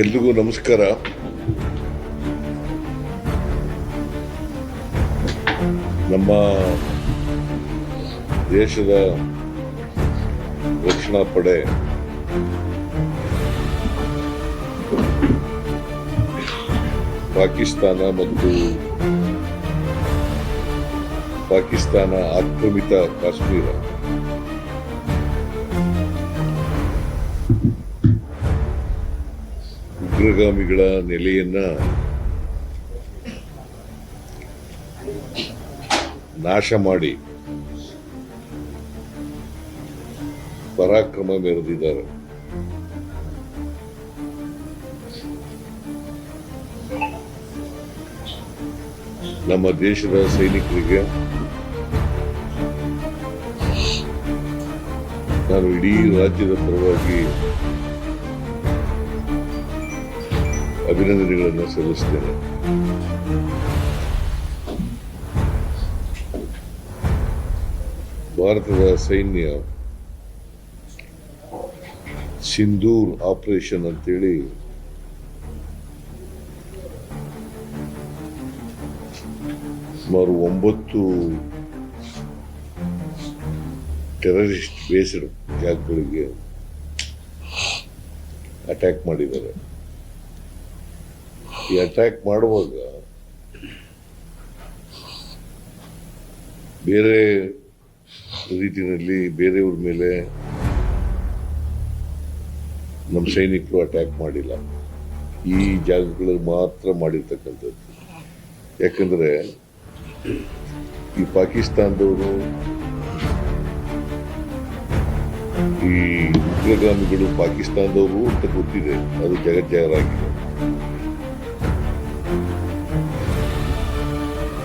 ಎಲ್ರಿಗೂ ನಮಸ್ಕಾರ. ನಮ್ಮ ದೇಶದ ರಕ್ಷಣಾ ಪಡೆ ಪಾಕಿಸ್ತಾನ ಮತ್ತು ಪಾಕಿಸ್ತಾನ ಆಕ್ರಮಿತ ಕಾಶ್ಮೀರ. ಉಗ್ರಗಾಮಿಗಳ ನೆಲೆಯನ್ನ ನಾಶ ಮಾಡಿ ಪರಾಕ್ರಮ ಮೆರೆದಿದ್ದಾರೆ. ನಮ್ಮ ದೇಶದ ಸೈನಿಕರಿಗೆ ನಾನು ಇಡೀ ರಾಜ್ಯದ ಪರವಾಗಿ ಅಭಿನಂದನೆಗಳನ್ನು ಸಲ್ಲಿಸ್ತೇನೆ. ಭಾರತದ ಸೈನ್ಯ ಸಿಂಧೂರ್ ಆಪರೇಷನ್ ಅಂತೇಳಿ ಸುಮಾರು ಒಂಬತ್ತು ಟೆರರಿಸ್ಟ್ ಬೇಸ್ಡ್ ಜಾಗಗಳಿಗೆ ಅಟ್ಯಾಕ್ ಮಾಡಿದ್ದಾರೆ. ಈ ಅಟ್ಯಾಕ್ ಮಾಡುವಾಗ ಬೇರೆ ರೀತಿಯಲ್ಲಿ ಬೇರೆಯವ್ರ ಮೇಲೆ ನಮ್ಮ ಸೈನಿಕರು ಅಟ್ಯಾಕ್ ಮಾಡಿಲ್ಲ. ಈ ಜಾಗಗಳಲ್ಲಿ ಮಾತ್ರ ಮಾಡಿರ್ತಕ್ಕಂಥದ್ದು. ಯಾಕಂದ್ರೆ ಈ ಪಾಕಿಸ್ತಾನದವರು ಈ ಉಗ್ರಗಾಮಿಗಳು ಪಾಕಿಸ್ತಾನದವರು ಅಂತ ಗೊತ್ತಿದೆ. ಅದು ಜಗಜ್ಜಾಹರಾಗಿದೆ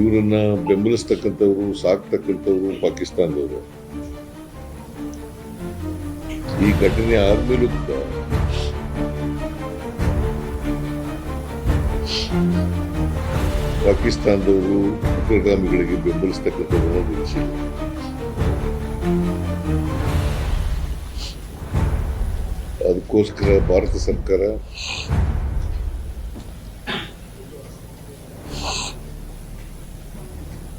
ಇವರನ್ನ ಬೆಂಬಲಿಸ್ತಕ್ಕಂಥವ್ರು, ಸಾಕ್ತಕ್ಕಂಥವ್ರು ಪಾಕಿಸ್ತಾನದವರು. ಈ ಘಟನೆ ಆದ್ಮೇಲೂ ಕೂಡ ಪಾಕಿಸ್ತಾನದವರು ಉಗ್ರಗಾಮಿಗಳಿಗೆ ಬೆಂಬಲಿಸ್ತಕ್ಕಂಥವ್ರನ್ನ ನಿಲ್ಲಿಸಿ ಅದಕ್ಕೋಸ್ಕರ ಭಾರತ ಸರ್ಕಾರ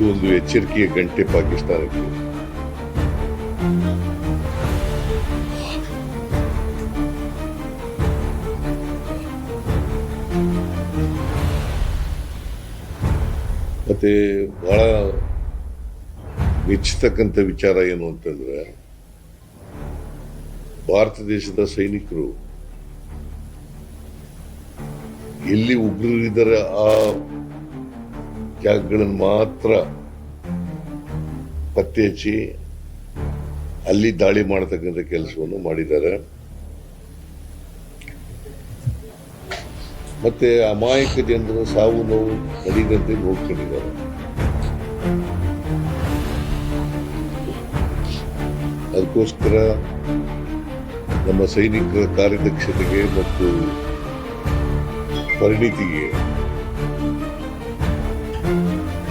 ಇದು ಒಂದು ಎಚ್ಚರಿಕೆಯ ಗಂಟೆ ಪಾಕಿಸ್ತಾನಕ್ಕೆ. ಮತ್ತೆ ಬಹಳ ಮೆಚ್ಚತಕ್ಕಂಥ ವಿಚಾರ ಏನು ಅಂತಂದ್ರೆ, ಭಾರತ ದೇಶದ ಸೈನಿಕರು ಎಲ್ಲಿ ಉಗ್ರರಿದ್ದಾರೆ ಆ ಜಾಗಗಳನ್ನು ಮಾತ್ರ ಪತ್ತೆ ಹಚ್ಚಿ ಅಲ್ಲಿ ದಾಳಿ ಮಾಡತಕ್ಕಂಥ ಕೆಲಸವನ್ನು ಮಾಡಿದ್ದಾರೆ. ಮತ್ತೆ ಅಮಾಯಕ ಜನರು ಸಾವು ನೋವು ನಡೀದಂತೆ ನೋಡ್ಕೊಂಡಿದ್ದಾರೆ. ಅದಕ್ಕೋಸ್ಕರ ನಮ್ಮ ಸೈನಿಕರ ಕಾರ್ಯದಕ್ಷತೆಗೆ ಮತ್ತು ಪರಿಣಿತಿಗೆ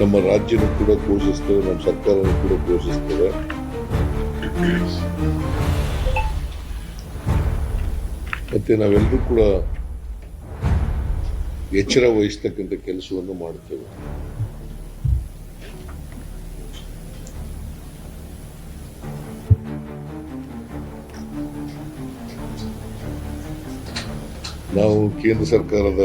ನಮ್ಮ ರಾಜ್ಯನೂ ಕೂಡ ಘೋಷಿಸ್ತೇವೆ ನಮ್ಮ ಸರ್ಕಾರನೂ ಕೂಡ ಘೋಷಿಸ್ತೇವೆ ಮತ್ತೆ ನಾವೆಲ್ಲರೂ ಕೂಡ ಎಚ್ಚರ ವಹಿಸ್ತಕ್ಕಂಥ ಕೆಲಸವನ್ನು ಮಾಡುತ್ತೇವೆ ನಾವು ಕೇಂದ್ರ ಸರ್ಕಾರದ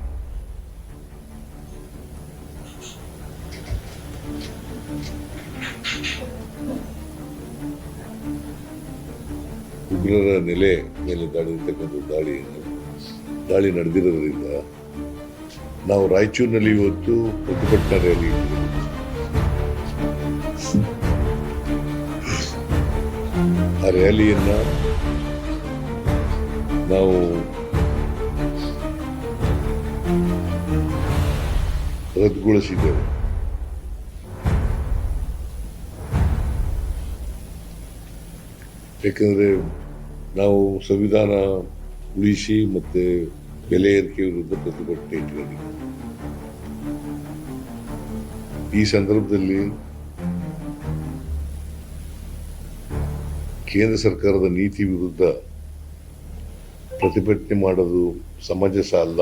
ಉಗ್ರರ ನೆಲೆ ಮೇಲೆ ನಡೆದಿರ್ತಕ್ಕಂಥ ದಾಳಿಯನ್ನು ದಾಳಿ ನಡೆದಿರೋದ್ರಿಂದ ನಾವು ರಾಯಚೂರಿನಲ್ಲಿ ಇವತ್ತು ಪ್ರತಿಭಟನಾ ರ್ಯಾಲಿ. ಆ ರ್ಯಾಲಿಯನ್ನ ನಾವು ರದ್ದುಗೊಳಿಸಿದ್ದೇವೆ ಯಾಕಂದ್ರೆ ನಾವು ಸಂವಿಧಾನ ಉಳಿಸಿ ಮತ್ತೆ ಬೆಲೆ ಏರಿಕೆ ವಿರುದ್ಧ ಪ್ರತಿಭಟನೆ ಇಟ್ಕೊಂಡಿದ್ದೀವಿ ಈ ಸಂದರ್ಭದಲ್ಲಿ ಕೇಂದ್ರ ಸರ್ಕಾರದ ನೀತಿ ವಿರುದ್ಧ ಪ್ರತಿಭಟನೆ ಮಾಡೋದು ಸಮಂಜಸ ಅಲ್ಲ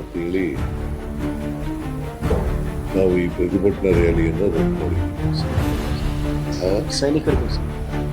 ಅಂತೇಳಿ ನಾವು ಈ ಪ್ರತಿಭಟನಾ ರ್ಯಾಲಿಯನ್ನು ರದ್ದು ಮಾಡಿದ್ದೀವಿ.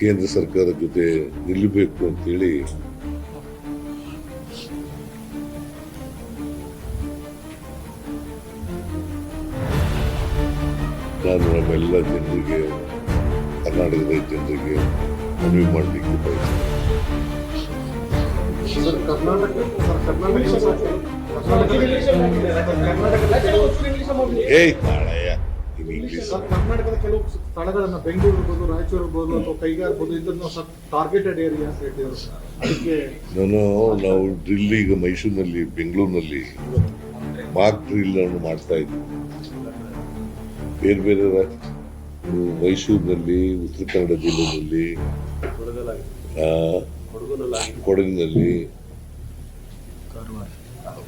ಕೇಂದ್ರ ಸರ್ಕಾರದ ಜೊತೆ ನಿಲ್ಲಬೇಕು ಅಂತೇಳಿ ನಾನು ನಮ್ಮೆಲ್ಲ ಜನರಿಗೆ ಕರ್ನಾಟಕದ ಜನರಿಗೆ ಮನವಿ ಮಾಡಲಿಕ್ಕೆ ಬಯಸ್ತೇನೆ. ಏಯ್ ನಾಳೆ ಸರ್ ಕರ್ನಾಟಕದ ಕೆಲವು ಸ್ಥಳಗಳನ್ನ ಬೆಂಗಳೂರು ಇರ್ಬೋದು ರಾಯಚೂರು ಇರ್ಬೋದು ಅಥವಾ ಕೈಗಾರ ಇರ್ಬೋದು ಇದನ್ನು ಟಾರ್ಗೆಟೆಡ್ ಏರಿಯಾ ಅಂತ ಹೇಳ್ತಿದ್ರು ಅದಕ್ಕೆ ನಾನು ನಾವು ಡ್ರಿಲ್ ಈಗ ಮೈಸೂರಿನಲ್ಲಿ ಬೆಂಗಳೂರಿನಲ್ಲಿ ಮಾಕ್ ಡ್ರಿಲ್ ಅನ್ನು ಮಾಡ್ತಾ ಇದ್ವಿ ಬೇರೆ ಬೇರೆ ಮೈಸೂರಿನಲ್ಲಿ ಉತ್ತರ ಕನ್ನಡ ಜಿಲ್ಲೆಯಲ್ಲಿ ಕೊಡಗಿನಲ್ಲಿ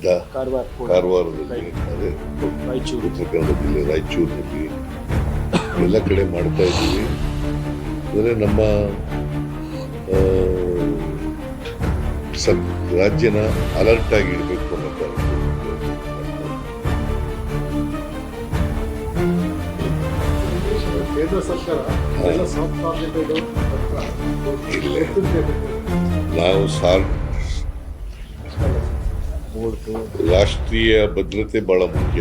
ದ- ಕಾರವಾರ. ಕೂಡ ಕಾರವಾರದಲ್ಲಿ ಅದೇ ರಾಯಚೂರು ಉತ್ತರ ಕನ್ನಡ ಜಿಲ್ಲೆ ರಾಯಚೂರಿನಲ್ಲಿ. ಎಲ್ಲ ಕಡೆ ಮಾಡ್ತಾ ಇದ್ದೀವಿ ಅಂದರೆ ನಮ್ಮ ಸರ್ ರಾಜ್ಯನ ಅಲರ್ಟ್ ಆಗಿ ಇಡಬೇಕು ಅನ್ನೋ ಕೇಂದ್ರ ಸರ್ಕಾರ. ನಾವು ಸಾರ್ ರಾಷ್ಟ್ರೀಯ ಭದ್ರತೆ ಬಹಳ ಮುಖ್ಯ